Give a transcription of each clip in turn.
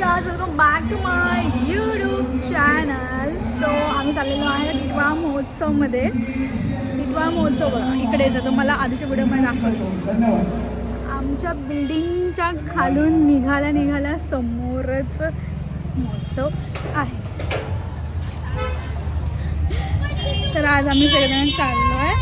Guys welcome back to my YouTube channel so आम्ही चाललेलो आहे टिटवा महोत्सवमध्ये. टिटवा महोत्सव इकडे जातो मला आधीच्या व्हिडिओमध्ये दाखवतो. आमच्या बिल्डिंगच्या खालून निघाल्या निघाल्या समोरच महोत्सव आहे. तर आज आम्ही सगळेजण चाललो आहे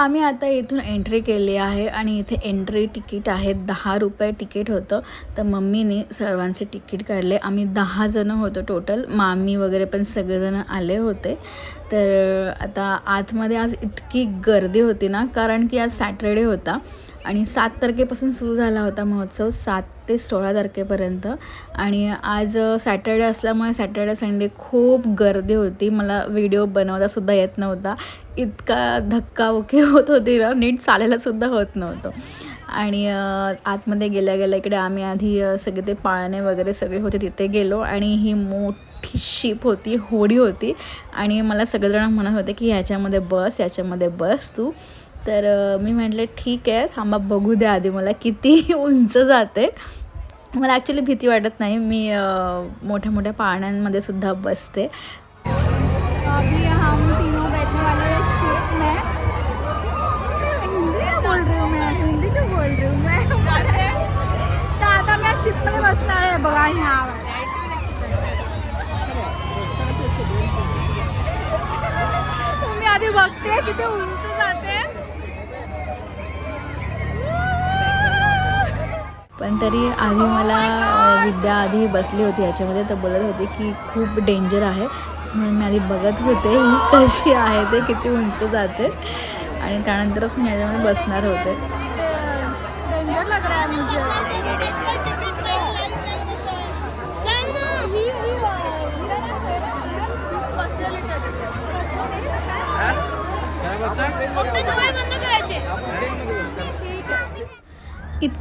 आम्ही आता इथून एंट्री केली आहे आणि इथे एंट्री तिकीट आहे. दहा रुपये तिकीट होतं. तर मम्मीने सर्वांचे तिकीट काढले. आम्ही दहा जणं होतो टोटल मामी वगैरे पण सगळेजण आले होते. तर आता आतमध्ये आज इतकी गर्दी होती ना कारण की आज सॅटरडे होता. आणि सात तारखेपासून सुरू झाला होता महोत्सव सात ते सोळा तारखेपर्यंत. आणि आज सॅटर्डे असल्यामुळे सॅटर्डे संडे खूप गर्दी होती. मला व्हिडिओ बनवतासुद्धा येत नव्हता. इतका धक्काबुक्की होत होती ना नीट चालायलासुद्धा होत नव्हतं. आणि आतमध्ये गेल्या गेल्या इकडे आम्ही आधी सगळे ते पाळणे वगैरे सगळे होते तिथे गेलो. आणि ही मोठी शिप होती होडी होती. आणि मला सगळेजण म्हणत होते की ह्याच्यामध्ये बस याच्यामध्ये बस तू. तर मी म्हटले ठीक आहे थांबा बघू द्या आधी मला किती उंच जाते. मला ॲक्च्युली भीती वाटत नाही. मी मोठ्या मोठ्या पाण्यांमध्ये सुद्धा बसते. अभी हम तीनों बैठने वाले शिप में। हिंदी बोल रही हूँ मैं? हिंदी बोल रही हूँ मैं? तर आता मी शिपमध्ये बसणार आहे बघा ह्या मी आधी बघते किती उंच जाते पण तरी आधी मला विद्या आधी बसली होती याच्यामध्ये. तर बोलत होती की खूप डेंजर आहे. म्हणून मी आधी बघत होते ही कशी आहे ते किती उंच जाते. आणि त्यानंतरच मी याच्यामध्ये बसणार होते.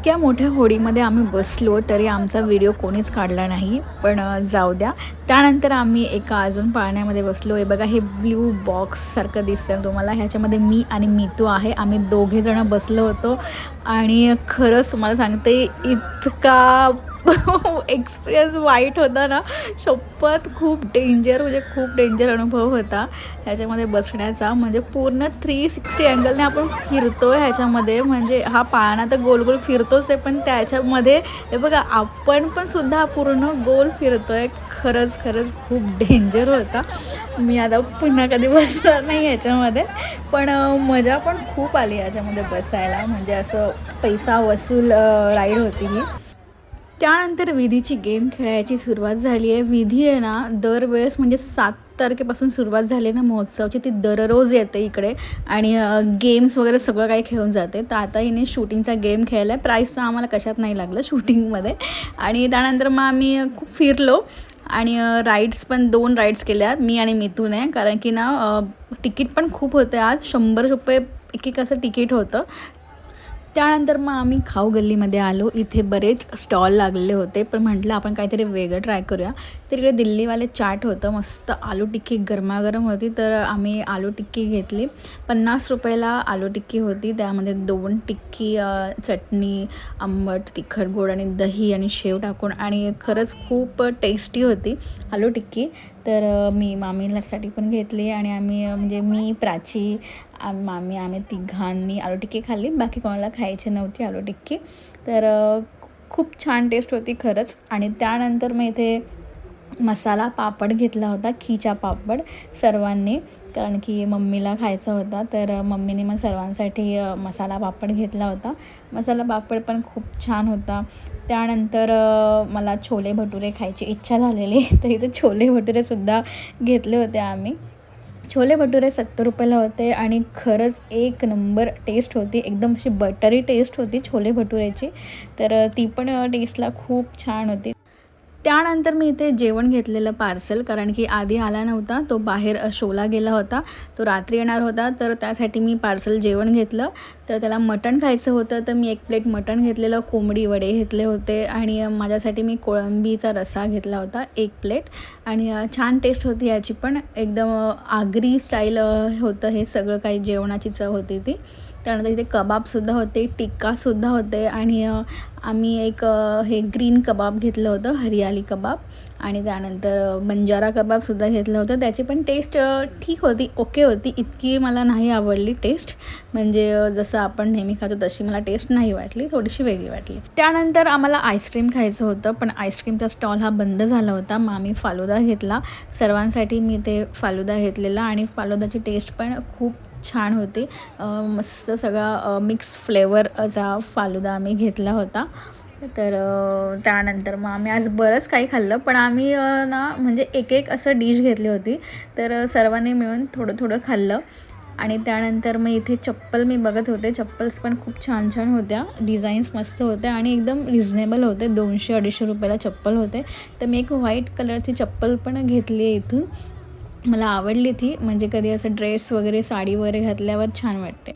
इतक्या मोठ्या होडीमध्ये आम्ही बसलो तरी आमचा व्हिडिओ कोणीच काढला नाही. पण जाऊ द्या. त्यानंतर आम्ही एका अजून पाळण्यामध्ये बसलो. हे बघा हे ब्ल्यू बॉक्ससारखं दिसतं तुम्हाला. ह्याच्यामध्ये मी आणि मितू आहे. आम्ही दोघेजणं बसलो होतो. आणि खरंच तुम्हाला सांगते इतका एक्सपिरियन्स वाईट होता ना शपथ खूप डेंजर म्हणजे खूप डेंजर अनुभव होता. ह्याच्यामध्ये बसण्याचा म्हणजे पूर्ण थ्री सिक्स्टी अँगलने आपण फिरतो ह्याच्यामध्ये. म्हणजे हा पाळणा तर गोल गोल फिरतोच आहे पण त्याच्यामध्ये हे बघा आपण पण सुद्धा पूर्ण गोल फिरतो आहे खरंच खरंच खूप डेंजर होता. मी आता पुन्हा कधी बसणार नाही याच्यामध्ये पण मजा पण खूप आली याच्यामध्ये बसायला. म्हणजे असं पैसा वसूल राईड होती ही. त्यानंतर विधीची गेम खेळायची सुरुवात झाली आहे. विधी आहे ना दरवेळेस म्हणजे सात तारखेपासून सुरुवात झाली ना महोत्सवची. ती दररोज येते इकडे. आणि गेम्स वगैरे सगळं काही खेळून जाते. तर आता हिने शूटिंगचा गेम खेळला आहे. प्राईजचा आम्हाला कशात नाही लागलं शूटिंगमध्ये. आणि त्यानंतर मग आम्ही खूप फिरलो. आणि राईड्स पण दोन राईड्स केल्या मी आणि मिथूने कारण की ना तिकीट पण खूप होते आज. शंभर रुपये एक एक असं तिकीट होतं. त्यानंतर मग आम्ही खाऊ गल्लीमध्ये आलो. इथे बरेच स्टॉल लागलेले होते. पण म्हटलं आपण काहीतरी वेगळं ट्राय करूया. तर इकडे दिल्लीवाले चाट होतं. मस्त आलू टिक्की गरमागरम होती. तर आम्ही आलू टिक्की घेतली. पन्नास रुपयाला आलू टिक्की होती. त्यामध्ये दोन टिक्की चटणी आंबट तिखट गोड आणि दही आणि शेव टाकून. आणि खरंच खूप टेस्टी होती आलू टिक्की. तर मी मामीसाठी पण घेतली आणि आम्ही म्हणजे मी प्राची मामी आम्ही तिघांनी आलू टिक्की खाल्ली. बाकी कोणाला खायची नव्हती आलू टिक्की तर खूप छान टेस्ट होती खरंच. आणि त्यानंतर मग इथे मसाला पापड घेतला होता खिचा पापड सर्वांनी. कारण की मम्मीला खायचा होता तर मम्मीने मग सर्वांसाठी मसाला पापड घेतला होता. मसाला पापड पण खूप छान होता. त्यानंतर मला छोले भटुरे खायची इच्छा झालेली. तर इथे छोले भटुरेसुद्धा घेतले होते आम्ही. छोले भटुरे सत्तर रुपयाला होते आणि खरंच एक नंबर टेस्ट होती. एकदम अशी बटरी टेस्ट होती छोले भटुऱ्याची तर ती पण टेस्टला खूप छान होती. त्यानंतर मी इथे जेवण घेतलेलं पार्सल कारण की आधी आला नव्हता. तो बाहेर शोला गेला होता. तो रात्री येणार होता तर त्यासाठी मी पार्सल जेवण घेतलं. तर त्याला मटण खायचं होतं तर मी एक प्लेट मटण घेतलेलं कोंबडी वडे घेतले होते आणि माझ्यासाठी मी कोळंबीचा रस्सा घेतला होता एक प्लेट. आणि छान टेस्ट होती याची पण. एकदम आगरी स्टाईल होतं हे सगळं काही जेवणाची चव होती ती. त्यानंतर इथे कबाबसुद्धा होते टिक्कासुद्धा होते आणि आम्ही एक हे ग्रीन कबाब घेतलं होतं हरियाली कबाब. आणि त्यानंतर बंजारा कबाबसुद्धा घेतलं होतं. त्याची पण टेस्ट ठीक होती ओके होती. इतकी मला नाही आवडली टेस्ट म्हणजे जसं आपण नेहमी खातो तशी मला टेस्ट नाही वाटली थोडीशी वेगळी वाटली. त्यानंतर आम्हाला आईस्क्रीम खायचं होतं पण आईस्क्रीमचा स्टॉल हा बंद झाला होता. मग आम्ही फालुदा घेतला. सर्वांसाठी मी ते फालुदा घेतलेला आणि फालुदाची टेस्ट पण खूप छान होती. मस्त सगळा मिक्स फ्लेवरचा फालुदा आम्ही घेतला होता. तर त्यानंतर मग आम्ही आज बरंच काही खाल्लं. पण आम्ही ना म्हणजे एक एक असं डिश घेतली होती. तर सर्वांनी मिळून थोडं थोडं खाल्लं. आणि त्यानंतर मग इथे चप्पल मी बघत होते. चप्पल्स पण खूप छान छान होत्या. डिझाईन्स मस्त होत्या आणि एकदम रिझनेबल होते. दोनशे अडीचशे रुपयाला चप्पल होते. तर मी एक व्हाईट कलरची चप्पल पण घेतली आहे इथून. मला आवडली ती. म्हणजे कधी असं ड्रेस वगैरे साडी वगैरे घातल्यावर छान वाटते.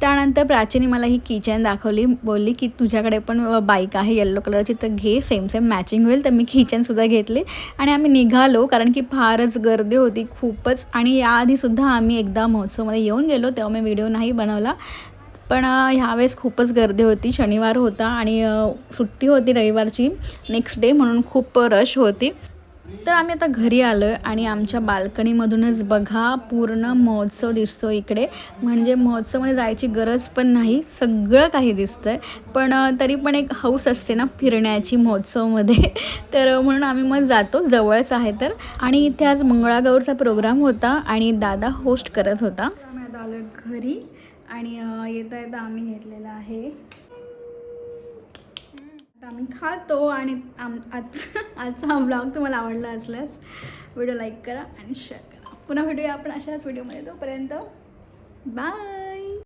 त्यानंतर प्राचीने मला ही किचन दाखवली. बोलली की तुझ्याकडे पण बाईक आहे येल्लो कलरची तर घे. सेम सेम मॅचिंग होईल तर मी किचनसुद्धा घेतली. आणि आम्ही निघालो कारण की फारच गर्दी होती खूपच. आणि याआधीसुद्धा आम्ही एकदा महोत्सवमध्ये येऊन गेलो तेव्हा मी व्हिडिओ नाही बनवला. पण ह्यावेळेस खूपच गर्दी होती. शनिवार होता आणि सुट्टी होती रविवारची. नेक्स्ट डे म्हणून खूप रश होती. तर आम्ही आता घरी आलो आहे आणि आमच्या बाल्कनीमधूनच बघा पूर्ण महोत्सव दिसतो इकडे. म्हणजे महोत्सवमध्ये जायची गरज पण नाही सगळं काही दिसतं आहे पण तरी पण एक हौस असते ना फिरण्याची महोत्सवमध्ये. तर म्हणून आम्ही मग जातो जवळच आहे तर. आणि इथे आज मंगळागौरचा प्रोग्राम होता आणि दादा होस्ट करत होता. आलो घरी आणि येता येता आम्ही घेतलेला आहे. आम्ही खातो आणि आम आज आजचा हा ब्लॉग तुम्हाला आवडला असल्यास व्हिडिओ लाईक करा आणि शेअर करा. पुन्हा भेटूया आपण अशाच व्हिडिओमध्ये तोपर्यंत बाय